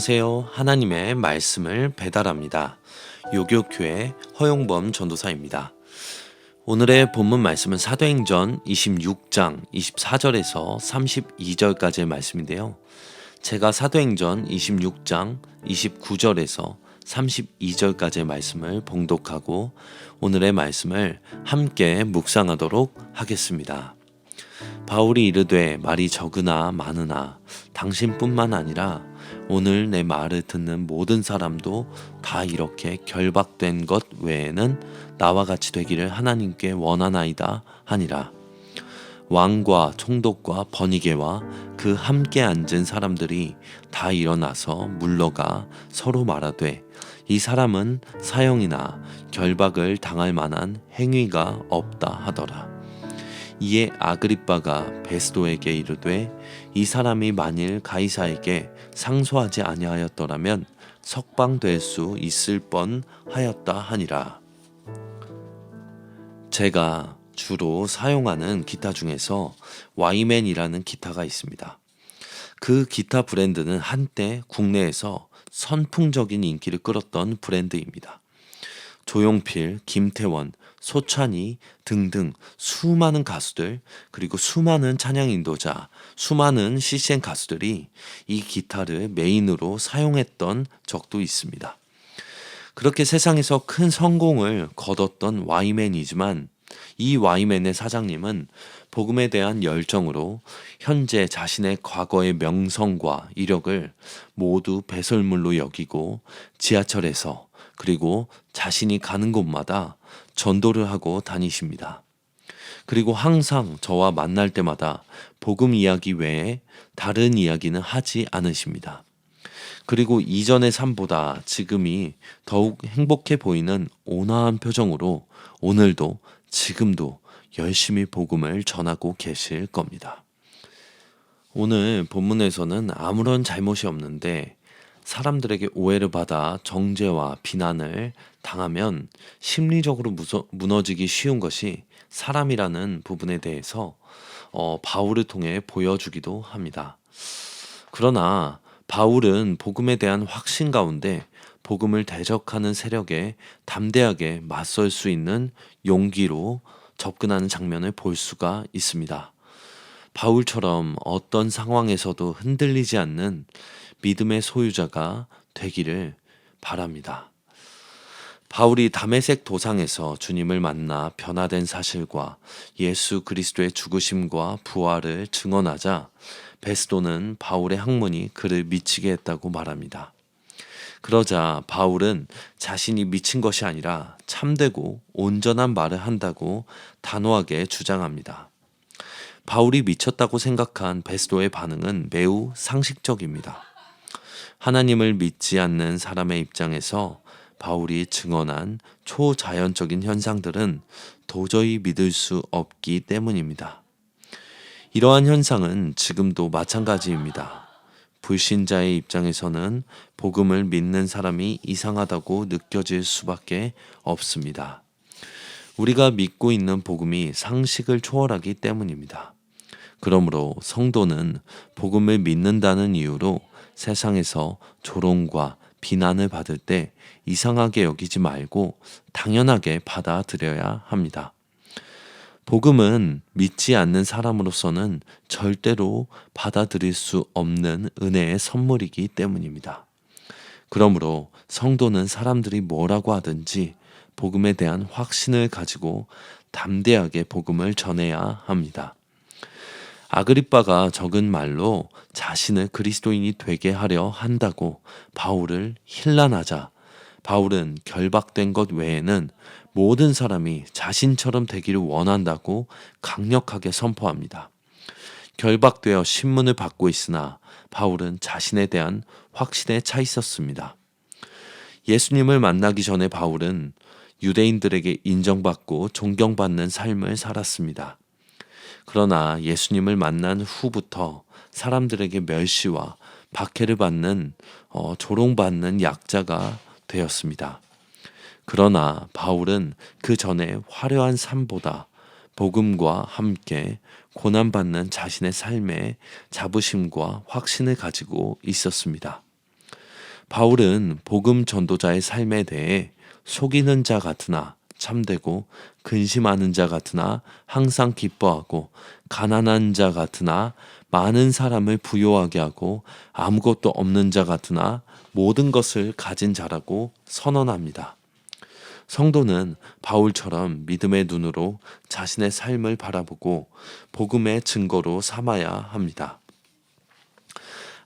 안녕하세요. 하나님의 말씀을 배달합니다. 요교교회 허용범 전도사입니다. 오늘의 본문 말씀은 사도행전 26장 24절에서 32절까지의 말씀인데요. 제가 사도행전 26장 29절에서 32절까지의 말씀을 봉독하고 오늘의 말씀을 함께 묵상하도록 하겠습니다. 바울이 이르되 말이 적으나 많으나 당신뿐만 아니라 오늘 내 말을 듣는 모든 사람도 다 이렇게 결박된 것 외에는 나와 같이 되기를 하나님께 원하나이다 하니라. 왕과 총독과 번이게와 그 함께 앉은 사람들이 다 일어나서 물러가 서로 말하되 이 사람은 사형이나 결박을 당할 만한 행위가 없다 하더라. 이에 아그리빠가 베스도에게 이르되 이 사람이 만일 가이사에게 상소하지 아니하였더라면 석방될 수 있을 뻔하였다 하니라. 제가 주로 사용하는 기타 중에서 와이맨이라는 기타가 있습니다. 그 기타 브랜드는 한때 국내에서 선풍적인 인기를 끌었던 브랜드입니다. 조용필, 김태원, 소찬이 등등 수많은 가수들 그리고 수많은 찬양 인도자, 수많은 CCN 가수들이 이 기타를 메인으로 사용했던 적도 있습니다. 그렇게 세상에서 큰 성공을 거뒀던 와이맨이지만 이 와이맨의 사장님은 복음에 대한 열정으로 현재 자신의 과거의 명성과 이력을 모두 배설물로 여기고 지하철에서 그리고 자신이 가는 곳마다 전도를 하고 다니십니다. 그리고 항상 저와 만날 때마다 복음 이야기 외에 다른 이야기는 하지 않으십니다. 그리고 이전의 삶보다 지금이 더욱 행복해 보이는 온화한 표정으로 오늘도 지금도 열심히 복음을 전하고 계실 겁니다. 오늘 본문에서는 아무런 잘못이 없는데 사람들에게 오해를 받아 정죄와 비난을 당하면 심리적으로 무서, 무너지기 쉬운 것이 사람이라는 부분에 대해서 어, 바울을 통해 보여주기도 합니다. 그러나 바울은 복음에 대한 확신 가운데 복음을 대적하는 세력에 담대하게 맞설 수 있는 용기로 접근하는 장면을 볼 수가 있습니다. 바울처럼 어떤 상황에서도 흔들리지 않는 믿음의 소유자가 되기를 바랍니다. 바울이 담에색 도상에서 주님을 만나 변화된 사실과 예수 그리스도의 죽으심과 부활을 증언하자 베스도는 바울의 학문이 그를 미치게 했다고 말합니다. 그러자 바울은 자신이 미친 것이 아니라 참되고 온전한 말을 한다고 단호하게 주장합니다. 바울이 미쳤다고 생각한 베스도의 반응은 매우 상식적입니다. 하나님을 믿지 않는 사람의 입장에서 바울이 증언한 초자연적인 현상들은 도저히 믿을 수 없기 때문입니다. 이러한 현상은 지금도 마찬가지입니다. 불신자의 입장에서는 복음을 믿는 사람이 이상하다고 느껴질 수밖에 없습니다. 우리가 믿고 있는 복음이 상식을 초월하기 때문입니다. 그러므로 성도는 복음을 믿는다는 이유로 세상에서 조롱과 비난을 받을 때 이상하게 여기지 말고 당연하게 받아들여야 합니다. 복음은 믿지 않는 사람으로서는 절대로 받아들일 수 없는 은혜의 선물이기 때문입니다. 그러므로 성도는 사람들이 뭐라고 하든지 복음에 대한 확신을 가지고 담대하게 복음을 전해야 합니다. 아그리빠가 적은 말로 자신을 그리스도인이 되게 하려 한다고 바울을 힐난하자 바울은 결박된 것 외에는 모든 사람이 자신처럼 되기를 원한다고 강력하게 선포합니다. 결박되어 신문을 받고 있으나 바울은 자신에 대한 확신에 차 있었습니다. 예수님을 만나기 전에 바울은 유대인들에게 인정받고 존경받는 삶을 살았습니다. 그러나 예수님을 만난 후부터 사람들에게 멸시와 박해를 받는 어, 조롱받는 약자가 되었습니다. 그러나 바울은 그 전에 화려한 삶보다 복음과 함께 고난받는 자신의 삶에 자부심과 확신을 가지고 있었습니다. 바울은 복음 전도자의 삶에 대해 속이는 자 같으나 참되고 근심하는 자 같으나 항상 기뻐하고 가난한 자 같으나 많은 사람을 부요하게 하고 아무것도 없는 자 같으나 모든 것을 가진 자라고 선언합니다. 성도는 바울처럼 믿음의 눈으로 자신의 삶을 바라보고 복음의 증거로 삼아야 합니다.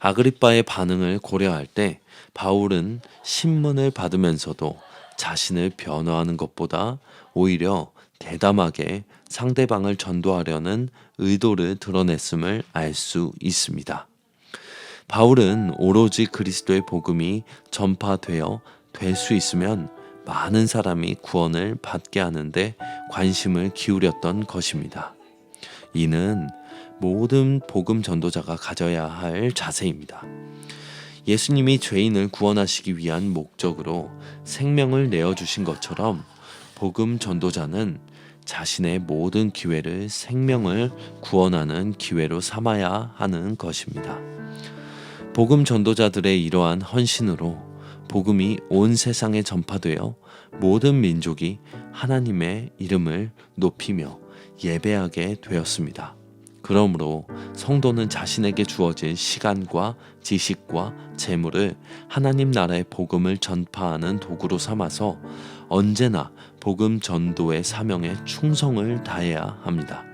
아그리빠의 반응을 고려할 때 바울은 신문을 받으면서도 자신을 변호하는 것보다 오히려 대담하게 상대방을 전도하려는 의도를 드러냈음을 알 수 있습니다. 바울은 오로지 그리스도의 복음이 전파되어 될 수 있으면 많은 사람이 구원을 받게 하는데 관심을 기울였던 것입니다. 이는 모든 복음 전도자가 가져야 할 자세입니다. 예수님이 죄인을 구원하시기 위한 목적으로 생명을 내어주신 것처럼 복음 전도자는 자신의 모든 기회를 생명을 구원하는 기회로 삼아야 하는 것입니다. 복음 전도자들의 이러한 헌신으로 복음이 온 세상에 전파되어 모든 민족이 하나님의 이름을 높이며 예배하게 되었습니다. 그러므로 성도는 자신에게 주어진 시간과 지식과 재물을 하나님 나라의 복음을 전파하는 도구로 삼아서 언제나 복음 전도의 사명에 충성을 다해야 합니다.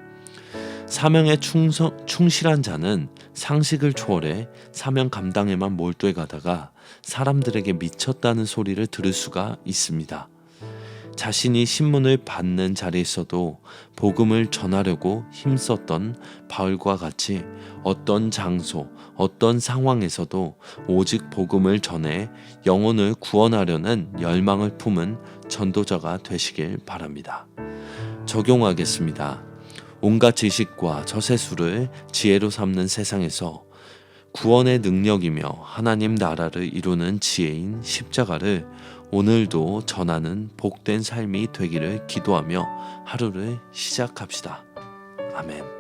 사명에 충성, 충실한 자는 상식을 초월해 사명 감당에만 몰두해 가다가 사람들에게 미쳤다는 소리를 들을 수가 있습니다. 자신이 신문을 받는 자리에서도 복음을 전하려고 힘썼던 바울과 같이 어떤 장소, 어떤 상황에서도 오직 복음을 전해 영혼을 구원하려는 열망을 품은 전도자가 되시길 바랍니다. 적용하겠습니다. 온갖 지식과 저세수를 지혜로 삼는 세상에서 구원의 능력이며 하나님 나라를 이루는 지혜인 십자가를 오늘도 전하는 복된 삶이 되기를 기도하며 하루를 시작합시다. 아멘.